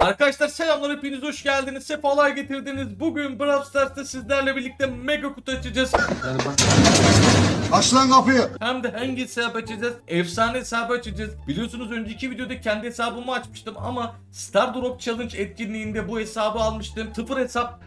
Arkadaşlar selamlar hepiniz hoş geldiniz. Sefalar getirdiniz. Bugün Brawl Stars'ta sizlerle birlikte mega kutu açacağız. Aç lan kapıyı. Hem de hangi hesabı açacağız? Efsane hesabı açacağız. Biliyorsunuz önceki videoda kendi hesabımı açmıştım ama Star Drop Challenge etkinliğinde bu hesabı almıştım. Sıfır hesap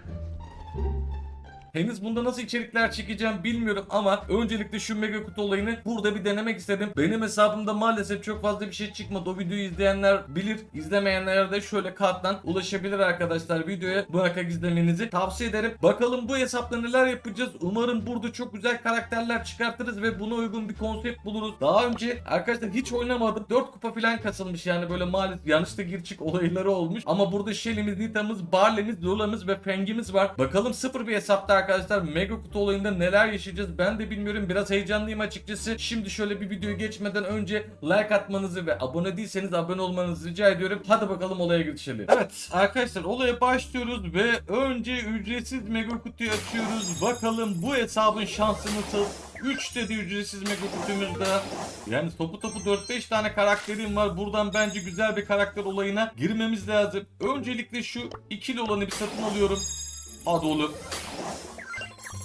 Henüz bunda nasıl içerikler çekeceğim bilmiyorum ama öncelikle şu mega kutu olayını burada bir denemek istedim. Benim hesabımda maalesef çok fazla bir şey çıkmadı. O videoyu izleyenler bilir. İzlemeyenler de şöyle karttan ulaşabilir arkadaşlar videoya. Muhakkak izlemenizi tavsiye ederim. Bakalım bu hesapta neler yapacağız. Umarım burada çok güzel karakterler çıkartırız ve buna uygun bir konsept buluruz. Daha önce arkadaşlar hiç oynamadım. 4 kupa falan kasılmış yani böyle maalesef yanlışta gir çık olayları olmuş. Ama burada Shelly'miz, Nita'mız, Barley'miz, Lola'mız ve Feng'imiz var. Bakalım sıfır bir hesapta arkadaşlar mega kutu olayında neler yaşayacağız ben de bilmiyorum. Biraz heyecanlıyım açıkçası. Şimdi şöyle bir videoya geçmeden önce like atmanızı ve abone değilseniz abone olmanızı rica ediyorum. Hadi bakalım olaya geçelim. Evet arkadaşlar olaya başlıyoruz ve önce ücretsiz mega kutuyu açıyoruz. Bakalım bu hesabın şansı nasıl? 3 dedi ücretsiz mega kutumuzda. Yani topu topu 4-5 tane karakterim var. Buradan bence güzel bir karakter olayına girmemiz lazım. Öncelikle şu ikili olanı bir satın alıyorum. Hadi oğlum.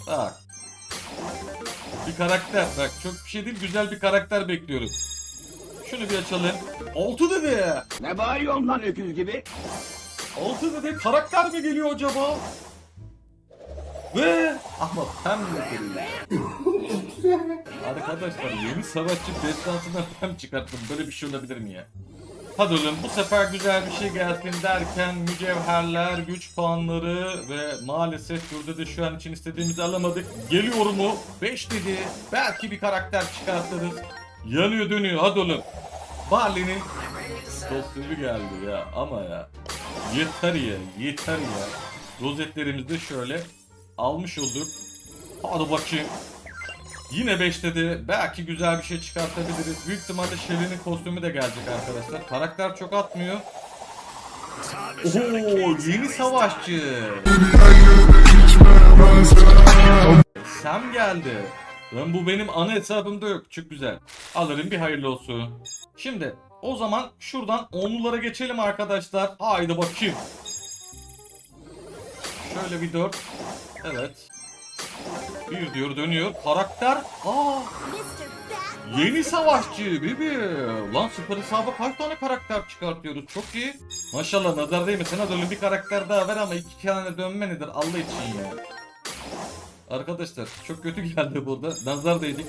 Bak. Bir karakter. Bak çok bir şey değil. Güzel bir karakter bekliyorum. Şunu bir açalım. 6 dedi. Ne bağırıyorsun lan öküz gibi? 6 dedi. Karakter mi geliyor acaba? Ve ama pem mi geliyor? Arkadaşlar yeni savaşçı destansına pem çıkarttım. Böyle bir şey olabilir mi ya? Oğlum bu sefer güzel bir şey gelsin derken mücevherler, güç puanları ve maalesef burada da şu an için istediğimizi alamadık. Geliyor mu? 5 dedi. Belki bir karakter çıkartırız. Yanıyor dönüyor hadi oğlum. Barley'nin kostümü geldi ya ama ya. Yeter ya yeter ya. Rozetlerimizi de şöyle almış olduk. Hadi bakayım. Yine 5 dedi. Belki güzel bir şey çıkartabiliriz. Büyük ihtimalle Shelly'nin kostümü de gelecek arkadaşlar. Karakter çok atmıyor. Oo, yeni savaşçı. Sam geldi. Lan bu benim ana hesabımda yok. Çok güzel. Alırım bir hayırlı olsun. Şimdi o zaman şuradan onlulara geçelim arkadaşlar. Haydi bakayım. Şöyle bir 4. Evet. Bir diyor dönüyor. Karakter. Aa Yeni savaşçı bibi. Lan süper hesaba kaç tane karakter çıkartıyoruz? Çok iyi. Maşallah nazar değmesin. Hadi öyle bir karakter daha ver ama iki tane dönme nedir Allah için ya. Arkadaşlar çok kötü geldi burada. Nazar değdik.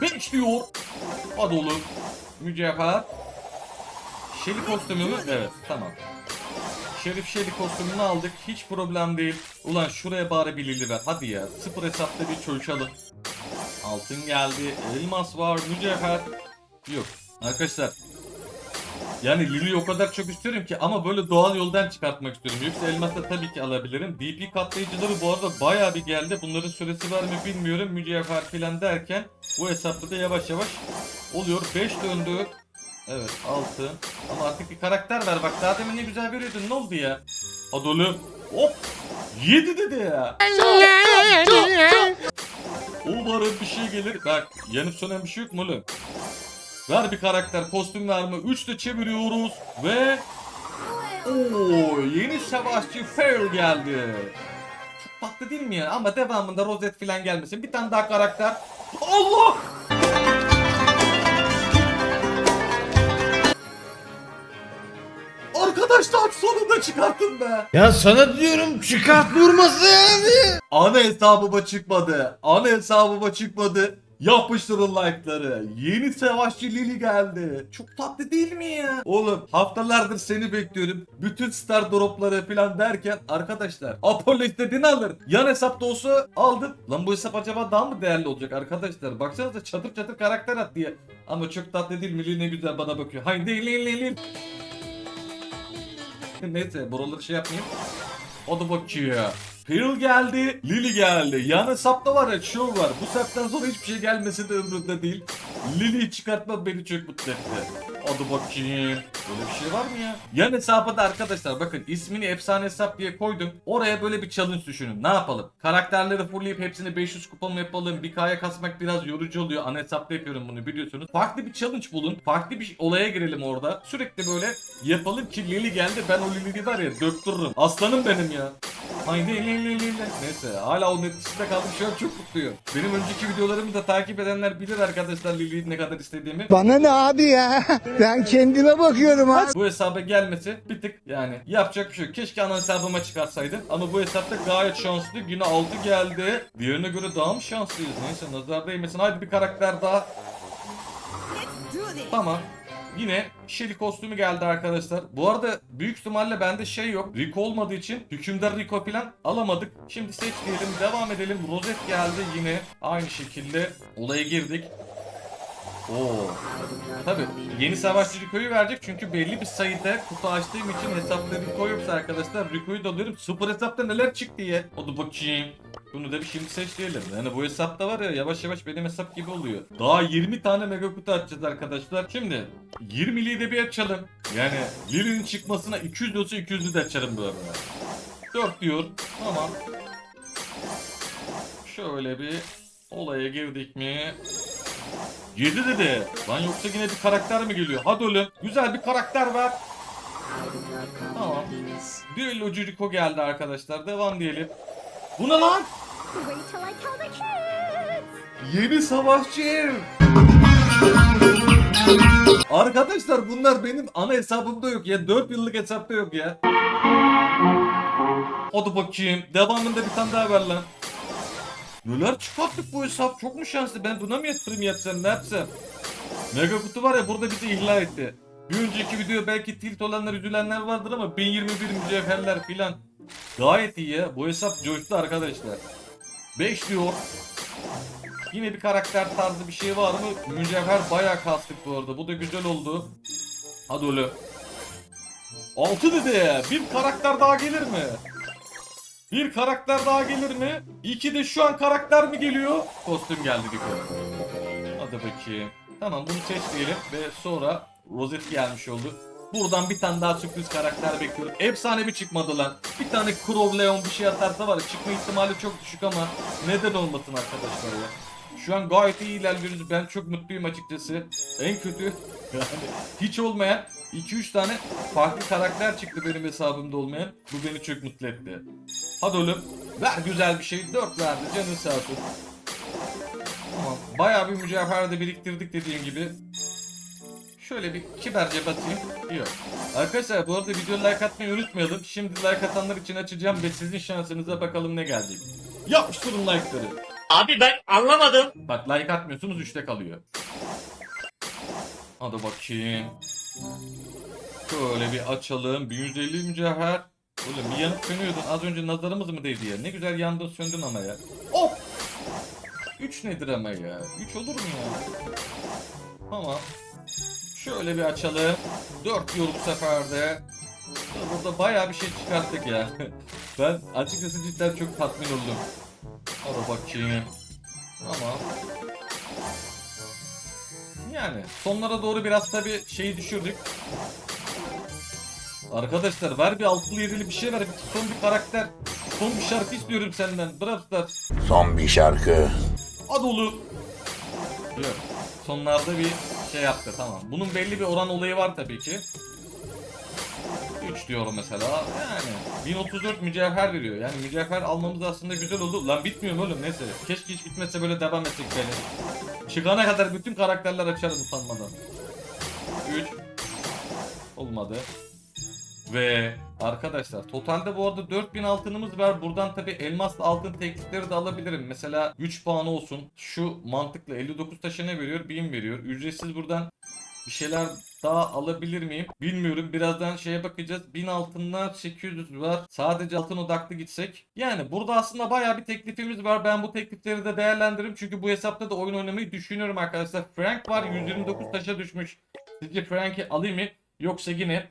5 diyor. Hadi oğlum. Mücevher. Şeli kostümü mü? Evet tamam. Şerif Şeli kostümünü aldık. Hiç problem değil. Ulan şuraya bari bir lili ver. Hadi ya. Sıfır hesapta bir çalışalım. Altın geldi. Elmas var. Mücevher. Yok. Arkadaşlar. Yani Lili'yi o kadar çok istiyorum ki ama böyle doğal yoldan çıkartmak istiyorum. Yoksa elmasla tabii ki alabilirim. DP katlayıcıları bu arada bayağı bir geldi. Bunların süresi var mı bilmiyorum. Mücevher falan derken bu hesapta da yavaş yavaş oluyor. 5 döndü. Evet 6. Ama artık bir karakter ver bak. Daha demin ne güzel veriyordun. Ne oldu ya? Hadi oğlum. Hop. 7 dedi ya. Umarım bir şey gelir. Bak yanıp sönen bir şey yok mu oğlum? Ver bir karakter kostüm verme. 3 de çeviriyoruz ve Oo, yeni savaşçı Fail geldi. Çok tatlı değil mi ya? Ama devamında rozet falan gelmesin. Bir tane daha karakter. Allah! Arkadaşlar sonunda çıkarttım be. Ya sana diyorum çıkart vurması yani. Ana hesabıma çıkmadı. Ana hesabıma çıkmadı. Yapıştırın like'ları. Yeni savaşçı Lili geldi. Çok tatlı değil mi ya? Oğlum haftalardır seni bekliyorum. Bütün star dropları falan derken arkadaşlar Apollo istediğini alır. Yan hesapta olsa aldım. Lan bu hesap acaba daha mı değerli olacak arkadaşlar? Baksanıza çatır çatır karakter at diye. Ama çok tatlı değil mi? Lili ne güzel bana bakıyor. Haydi Lili Lili. Neyse buraları şey yapmayayım. O da bakıyor. Pearl geldi, Lily geldi. Yan hesapta var ya show var. Bu saatten sonra hiçbir şey gelmesi de umurumda değil. Lily'yi çıkartmak beni çok mutlu etti. Hadi bakayım. Böyle bir şey var mı ya? Yan hesaba da arkadaşlar bakın ismini efsane hesap diye koydum. Oraya böyle bir challenge düşünün. Ne yapalım? Karakterleri fullleyip hepsini 500 kupa mı yapalım? Bir kaya kasmak biraz yorucu oluyor. Ana hesapta yapıyorum bunu biliyorsunuz. Farklı bir challenge bulun. Farklı bir olaya girelim orada. Sürekli böyle yapalım ki Lili geldi. Ben o Lili'yi var ya döktürürüm. Aslanım benim ya. Haydi Lili Lili. Neyse hala onun etkisinde kaldım. Şu an çok mutluyum. Benim önceki videolarımı da takip edenler bilir arkadaşlar Lili'yi ne kadar istediğimi. Bana ne abi ya? Ben kendime bakıyorum ha. Bu hesaba gelmesi bir tık yani yapacak bir şey yok. Keşke ana hesabıma çıkarsaydım. Ama bu hesapta gayet şanslı. Güne 6 geldi. Diğerine göre daha mı şanslıyız? Neyse nazar değmesin. Haydi bir karakter daha. Tamam. Yine Shelly kostümü geldi arkadaşlar. Bu arada büyük ihtimalle bende şey yok. Rico olmadığı için hükümdar Rico falan alamadık. Şimdi seç diyelim devam edelim. Rozet geldi yine. Aynı şekilde olaya girdik. Oo. Tabi yeni savaşçı Rico'yu verecek çünkü belli bir sayıda kutu açtığım için hesapta Rico yoksa arkadaşlar Rico'yu da alıyorum. Super hesapta neler çıktı diye. Hadi bakayım. Bunu da bir şimdi seç diyelim. Yani bu hesapta var ya yavaş yavaş benim hesap gibi oluyor. Daha 20 tane mega kutu açacağız arkadaşlar. Şimdi 20'liyi de bir açalım. Yani Lili'nin çıkmasına 200 olsa 200'lü de açarım bu arada. 4 diyor. Tamam. Şöyle bir olaya girdik mi? 7 dedi. Lan yoksa yine bir karakter mi geliyor? Hadi oğlum. Güzel bir karakter ver. Tamam. Düellocu Rico geldi arkadaşlar. Devam diyelim. Bu ne lan? Yeni savaşçı. Arkadaşlar bunlar benim ana hesabımda yok ya. 4 yıllık hesapta yok ya. Hadi bakayım. Devamında bir tane daha ver lan. Neler çıkarttık bu hesap? Çok mu şanslı? Ben buna mı yatırım yapsam? Ne yapsam? Mega kutu var ya burada bizi ihla etti. Bir önceki video belki tilt olanlar üzülenler vardır ama 1021 mücevherler filan. Gayet iyi ya. Bu hesap coştu arkadaşlar. 5 diyor. Yine bir karakter tarzı bir şey var mı? Mücevher bayağı kastık bu arada. Bu da güzel oldu. Hadi oğlum. 6 dedi. Bir karakter daha gelir mi? Bir karakter daha gelir mi? İki de şu an karakter mi geliyor? Kostüm geldi Diko. Hadi bakayım. Tamam bunu seç diyelim ve sonra rozet gelmiş oldu. Buradan bir tane daha sürpriz karakter bekliyorum. Efsane bir çıkmadı lan. Bir tane Crow Leon bir şey atarsa var ya çıkma ihtimali çok düşük ama neden olmasın arkadaşlar ya. Şu an gayet iyi ilerliyoruz. Ben çok mutluyum açıkçası. En kötü yani hiç olmayan 2-3 tane farklı karakter çıktı benim hesabımda olmayan. Bu beni çok mutlu etti. Hadi oğlum. Ver güzel bir şey. 4 verdi. Canın sağ olsun. Tamam. Bayağı bir mücevher de biriktirdik dediğim gibi. Şöyle bir kibarca batayım. Yok. Arkadaşlar bu arada video like atmayı unutmayalım. Şimdi like atanlar için açacağım ve sizin şansınıza bakalım ne gelecek. Yapıştırın like'ları. Abi ben anlamadım. Bak like atmıyorsunuz 3'te kalıyor. Hadi bakayım. Şöyle bir açalım. 1150 mücevher. Oğlum bir yanıp sönüyordun. Az önce nazarımız mı değdi ya? Ne güzel yandın söndün ama ya. Hop! 3 nedir ama ya? 3 olur mu ya? Tamam. Şöyle bir açalım. 4 diyor bu seferde. Burada bayağı bir şey çıkarttık ya. ben açıkçası cidden çok tatmin oldum. Hadi bakayım. Ama yani sonlara doğru biraz tabi şeyi düşürdük. Arkadaşlar ver bir altılı yedili bir şey ver. Son bir karakter. Son bir şarkı istiyorum senden. Brawl Stars. Son bir şarkı. Hadi oğlum. Yok. Sonlarda bir şey yaptı tamam. Bunun belli bir oran olayı var tabii ki. 3 diyorum mesela. Yani 1034 mücevher veriyor. Yani mücevher almamız aslında güzel oldu. Lan bitmiyor mu oğlum neyse. Keşke hiç bitmese böyle devam etsek beni. Çıkana kadar bütün karakterler açarım utanmadan. 3 Olmadı. Ve arkadaşlar totalde bu arada 4000 altınımız var. Buradan tabi elmaslı altın teklifleri de alabilirim. Mesela 3 puan olsun. Şu mantıkla 59 taşı ne veriyor? 1000 veriyor. Ücretsiz buradan bir şeyler daha alabilir miyim? Bilmiyorum. Birazdan şeye bakacağız. 1000 altınlar 800 var. Sadece altın odaklı gitsek. Yani burada aslında bayağı bir teklifimiz var. Ben bu teklifleri de değerlendiririm. Çünkü bu hesapta da oyun oynamayı düşünüyorum arkadaşlar. Frank var 129 taşa düşmüş. Sizce Frank'i alayım mı? Yoksa yine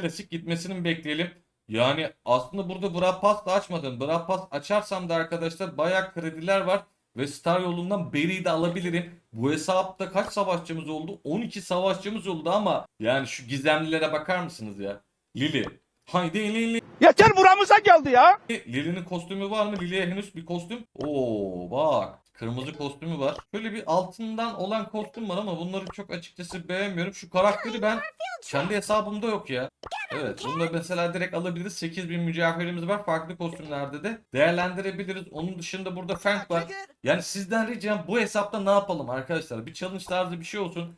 klasik gitmesini bekleyelim? Yani aslında burada Pass da açmadım. Pass açarsam da arkadaşlar bayağı krediler var. ve Star yolundan Barry'i de alabilirim. Bu hesapta kaç savaşçımız oldu? 12 savaşçımız oldu ama yani şu gizemlilere bakar mısınız ya? Lily. Haydi Lily. Yeter buramıza geldi ya. Lily'nin kostümü var mı? Lily'ye henüz bir kostüm. Oo bak. Kırmızı kostümü var. Şöyle bir altından olan kostüm var ama bunları çok açıkçası beğenmiyorum. Şu karakteri ben kendi hesabımda yok ya. Evet bunu da mesela direkt alabiliriz. 8000 mücevherimiz var. Farklı kostümlerde de değerlendirebiliriz. Onun dışında burada Frank var. Yani sizden ricam bu hesapta ne yapalım arkadaşlar? Bir challenge tarzı bir şey olsun.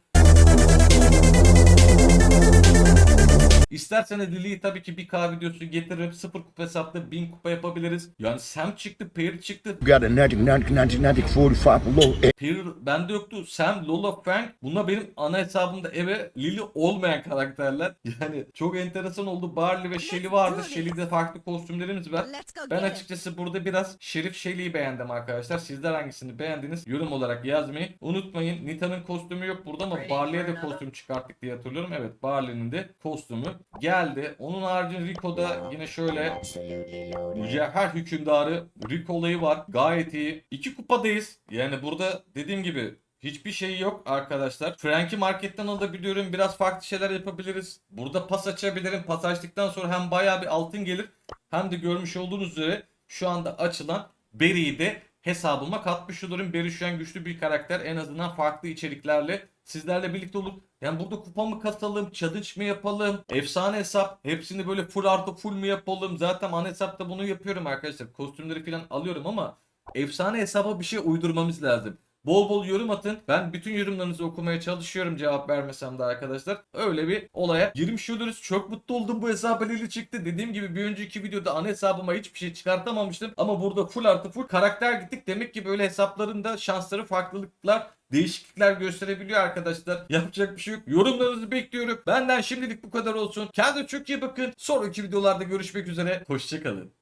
İsterseniz Lily'yi tabii ki bir K videosu getiririm. Sıfır kupa hesapta 1000 kupa yapabiliriz. Yani Sam çıktı, Perry çıktı. Got a magic, magic, magic, magic 45 below. Perry bende yoktu. Sam, Lola, Frank. Bunlar benim ana hesabımda eve Lily olmayan karakterler. Yani çok enteresan oldu. Barley ve Shelly vardı. Shelly'de farklı kostümlerimiz var. Ben açıkçası burada biraz Şerif Shelly'yi beğendim arkadaşlar. Sizler hangisini beğendiniz? Yorum olarak yazmayı unutmayın. Nita'nın kostümü yok burada ama Barley'e de kostüm çıkarttık diye hatırlıyorum. Evet Barley'nin de kostümü geldi. Onun haricinde Rico'da yine şöyle mücevher hükümdarı Rico olayı var. Gayet iyi. İki kupadayız. Yani burada dediğim gibi Hiçbir şey yok arkadaşlar. Frank'i marketten alabiliyorum. Biraz farklı şeyler yapabiliriz. Burada pas açabilirim. Pas açtıktan sonra hem bayağı bir altın gelir. Hem de görmüş olduğunuz üzere şu anda açılan Berry'i de hesabıma katmış olurum. An güçlü bir karakter. En azından farklı içeriklerle sizlerle birlikte olup yani burada kupa mı kasalım, challenge mı yapalım, efsane hesap, hepsini böyle full artı full mu yapalım? Zaten ana hesapta bunu yapıyorum arkadaşlar. Kostümleri falan alıyorum ama efsane hesaba bir şey uydurmamız lazım. Bol bol yorum atın. Ben bütün yorumlarınızı okumaya çalışıyorum cevap vermesem de arkadaşlar. Öyle bir olaya girmiş oluruz. Çok mutlu oldum bu hesap eli çıktı. Dediğim gibi bir önceki videoda ana hesabıma hiçbir şey çıkartamamıştım. Ama burada full artı full karakter gittik. Demek ki böyle hesapların da şansları farklılıklar değişiklikler gösterebiliyor arkadaşlar. Yapacak bir şey yok. Yorumlarınızı bekliyorum. Benden şimdilik bu kadar olsun. Kendinize çok iyi bakın. Sonraki videolarda görüşmek üzere. Hoşçakalın.